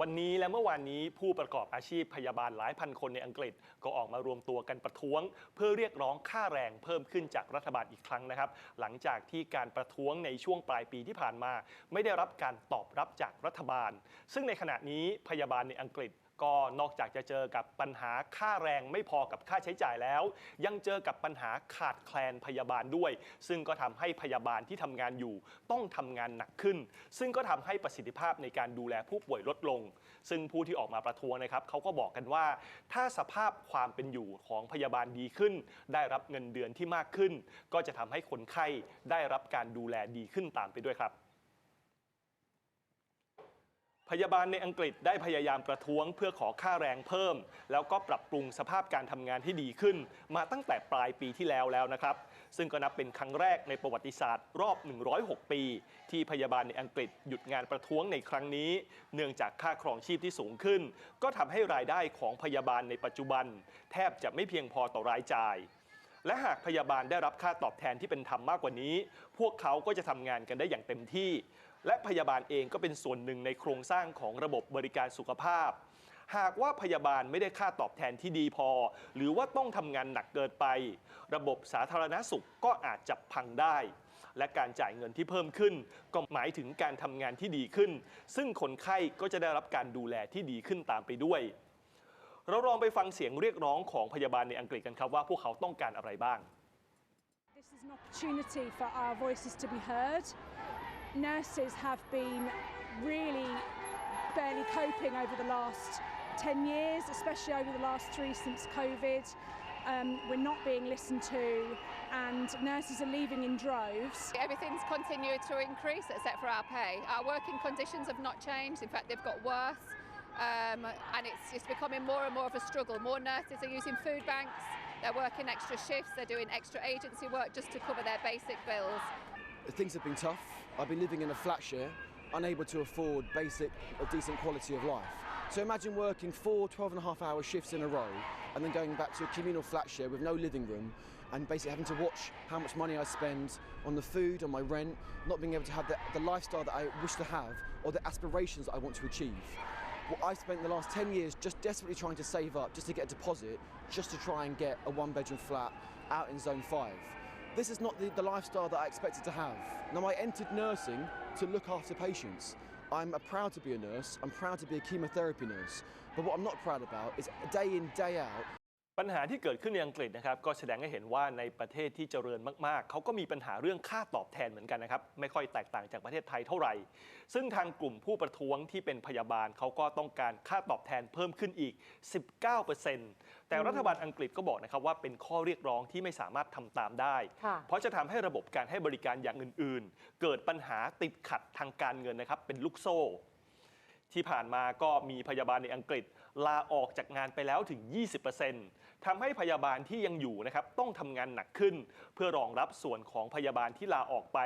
วันนี้และเมื่อวานนี้ผู้ประกอบอาชีพพยาบาลหลายพันคนในอังกฤษ ก็ออกมารวมตัวกันประท้วง เพื่อเรียกร้องค่าแรงเพิ่มขึ้นจากรัฐบาลอีกครั้งนะครับ หลังจากที่การประท้วงในช่วงปลายปีที่ผ่านมา ไม่ได้รับการตอบรับจากรัฐบาล ซึ่งในขณะนี้พยาบาลในอังกฤษ ก็นอกจากจะเจอกับปัญหาค่าแรงไม่พอกับค่าใช้จ่ายแล้ว ยังเจอกับปัญหาขาดแคลนพยาบาลด้วย ซึ่งก็ทำให้พยาบาลที่ทำงานอยู่ ต้องทำงานหนักขึ้น ซึ่งก็ทำให้ประสิทธิภาพในการดูแลผู้ป่วยลดลง ซึ่งผู้ที่ออกมาประท้วงนะครับเขาก็บอกกันว่า ถ้าสภาพความเป็นอยู่ของพยาบาลดีขึ้น ได้รับเงินเดือนที่มากขึ้น ก็จะทำให้คนไข้ได้รับการดูแลดีขึ้นตามไปด้วยครับ พยาบาลในอังกฤษได้พยายามประท้วงเพื่อขอค่าแรงเพิ่ม แล้วก็ปรับปรุงสภาพการทำงานที่ดีขึ้น มาตั้งแต่ปลายปีที่แล้วแล้วนะครับ ซึ่งก็นับเป็นครั้งแรกในประวัติศาสตร์รอบ 106 ปี ที่พยาบาลในอังกฤษหยุดงานประท้วงในครั้งนี้ เนื่องจากค่าครองชีพที่สูงขึ้น ก็ทำให้รายได้ของพยาบาลในปัจจุบัน แทบจะไม่เพียงพอต่อรายจ่ายและหากพยาบาลได้รับค่าตอบแทนที่เป็นธรรมมากกว่านี้ พวกเขาก็จะทำงานกันได้อย่างเต็มที่ และพยาบาลเองก็เป็นส่วนหนึ่งในโครงสร้างของระบบบริการสุขภาพ หากว่าพยาบาลไม่ได้ค่าตอบแทนที่ดีพอ หรือว่าต้องทำงานหนักเกินไป ระบบสาธารณสุขก็อาจจะพังได้ และการจ่ายเงินที่เพิ่มขึ้น ก็หมายถึงการทำงานที่ดีขึ้น ซึ่งคนไข้ก็จะได้รับการดูแลที่ดีขึ้นตามไปด้วย เราลองไปฟังเสียงเรียกร้องของพยาบาลในอังกฤษกันครับว่าพวกเขาต้องการอะไรบ้าง This is an opportunity for our voices to be heard. Nurses have been really barely coping over the last 10 years, especially over the last three since COVID. Um, we're not being listened to, and nurses are leaving in droves. Everything's continued to increase except for our pay. Our working conditions have not changed. In fact, they've got worse. Um, and it's just becoming more and more of a struggle. More nurses are using food banks, they're working extra shifts, they're doing extra agency work just to cover their basic bills. Things have been tough. I've been living in a flat share, unable to afford basic, a decent quality of life. So imagine working four 12 and a half hour shifts in a row and then going back to a communal flat share with no living room and basically having to watch how much money I spend on the food, on my rent, not being able to have the, the lifestyle that I wish to have or the aspirations that I want to achieve. Well, I've spent the last 10 years just desperately trying to save up just to get a deposit, just to try and get a one bedroom flat out in zone 5. This is not the, the lifestyle that I expected to have. Now, I entered nursing to look after patients. I'm proud to be a nurse, I'm proud to be a chemotherapy nurse. But what I'm not proud about is day in, day out, ปัญหาที่เกิดขึ้นในอังกฤษนะครับก็แสดงให้เห็นว่าในประเทศที่เจริญมากๆ เขาก็มีปัญหาเรื่องค่าตอบแทนเหมือนกันนะครับไม่ค่อยแตกต่างจากประเทศไทยเท่าไหร่ ซึ่งทางกลุ่มผู้ประท้วงที่เป็นพยาบาลเขาก็ต้องการค่าตอบแทนเพิ่มขึ้นอีก 19%แต่รัฐบาลอังกฤษก็บอกนะครับว่าเป็นข้อเรียกร้องที่ไม่สามารถทำตามได้ค่ะเพราะจะทำให้ระบบการให้บริการอย่างอื่น ๆ เกิดปัญหาติดขัดทางการเงินนะครับเป็นลูกโซ่ ที่ผ่านมาก็มีพยาบาลในอังกฤษ ลาออกจากงานไปแล้วถึง 20%ทำให้พยาบาลที่ยังอยู่นะครับต้องทำงานหนักขึ้น เพื่อรองรับส่วนของพยาบาลที่ลาออกไป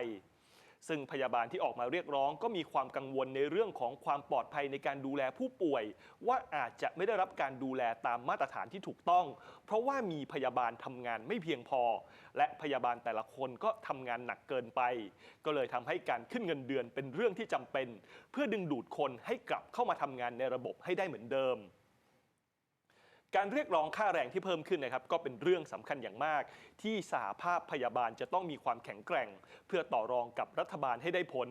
ซึ่งพยาบาลที่ออกมาเรียกร้องก็มีความกังวลในเรื่องของความปลอดภัยในการดูแลผู้ป่วย ว่าอาจจะไม่ได้รับการดูแลตามมาตรฐานที่ถูกต้อง เพราะว่ามีพยาบาลทำงานไม่เพียงพอ และพยาบาลแต่ละคนก็ทำงานหนักเกินไป ก็เลยทำให้การขึ้นเงินเดือนเป็นเรื่องที่จำเป็น เพื่อดึงดูดคนให้กลับเข้ามาทำงานในระบบให้ได้เหมือนเดิม การเรียกร้องค่าแรงที่เพิ่มขึ้นนะครับก็เป็นเรื่องสำคัญอย่างมาก ที่สหภาพพยาบาลจะต้องมีความแข็งแกร่ง เพื่อต่อรองกับรัฐบาลให้ได้ผล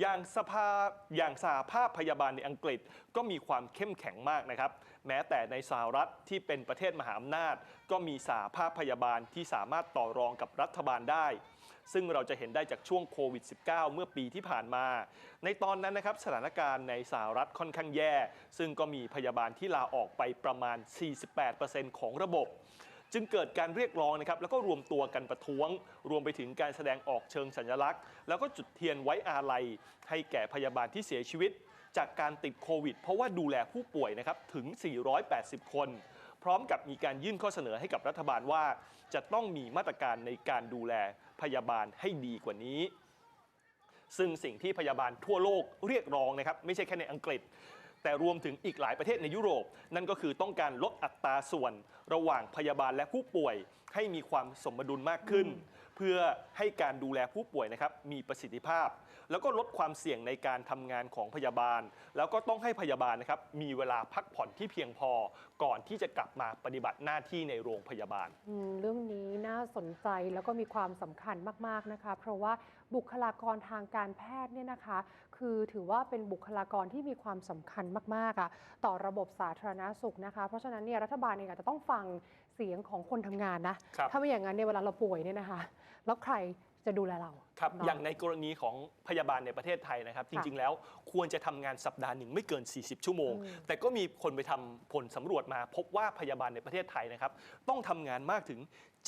อย่างสภาอย่างสหภาพพยาบาลในอังกฤษก็มีความเข้มแข็งมากนะครับ แม้แต่ในสหรัฐที่เป็นประเทศมหาอำนาจ ก็มีสหภาพพยาบาลที่สามารถต่อรองกับรัฐบาลได้ ซึ่งเราจะเห็นได้จากช่วงโควิด -19 เมื่อปีที่ผ่านมา ในตอนนั้นนะครับสถานการณ์ในสหรัฐค่อนข้างแย่ ซึ่งก็มีพยาบาลที่ลาออกไปประมาณ 48%ของระบบ จึงเกิดการเรียกร้องนะครับแล้วก็รวมตัวกันประท้วง รวมไปถึงการแสดงออกเชิงสัญลักษณ์ แล้วก็จุดเทียนไว้อาลัยให้แก่พยาบาลที่เสียชีวิตจากการติดโควิด เพราะว่าดูแลผู้ป่วยนะครับถึง 480 คน พร้อมกับมีการยื่นข้อเสนอให้กับรัฐบาลว่า จะต้องมีมาตรการในการดูแลพยาบาลให้ดีกว่านี้ ซึ่งสิ่งที่พยาบาลทั่วโลกเรียกร้องนะครับไม่ใช่แค่ในอังกฤษ แต่รวมถึงอีกหลายประเทศในยุโรป นั่นก็คือต้องการลดอัตราส่วน ระหว่างพยาบาลและผู้ป่วยให้มีความสมดุลมากขึ้น พื่อให้การดูแลผู้ป่วยนะครับมีประสิทธิภาพ แล้วก็ลดความเสี่ยงในการทำงานของพยาบาล แล้วก็ต้องให้พยาบาลนะครับมีเวลาพักผ่อนที่เพียงพอ ก่อนที่จะกลับมาปฏิบัติหน้าที่ในโรงพยาบาล อืมเรื่องนี้น่าสนใจแล้วก็มีความสำคัญมาก ๆ นะคะ เพราะว่าบุคลากรทางการแพทย์เนี่ยนะคะ คือถือว่าเป็นบุคลากรที่มีความสำคัญมาก ๆอะต่อระบบสาธารณาสุขนะคะ เพราะฉะนั้นเนี่ยรัฐบาลเองอาจจะต้องฟัง สียงของคนทำงานนะ ครับ ถ้าไม่อย่างนั้นเนี่ยเวลาเราป่วยเนี่ยนะคะ แล้วใครจะดูแลเราครับเนะ อย่างในกรณีของพยาบาลในประเทศไทยนะครับ จค่ะริง ๆ แล้วควรจะทำงานสัปดาห์หนึ่งไม่เกิน 40 ชั่วโมงอืมแต่ก็มีคนไปทำผลสำรวจมา พบว่าพยาบาลในประเทศไทยนะครับ ต้องทำงานมากถึง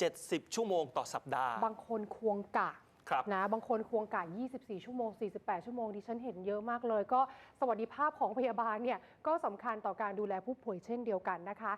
70 ชั่วโมงต่อสัปดาห์บางคนควงกะครับ นะ บางคนควงกะ 24 ชั่วโมง 48 ชั่วโมงดิฉันเห็นเยอะมากเลย ก็สวัสดิภาพของพยาบาลเนี่ยก็สำคัญต่อการดูแลผู้ป่วยเช่นเดียวกันนะคะ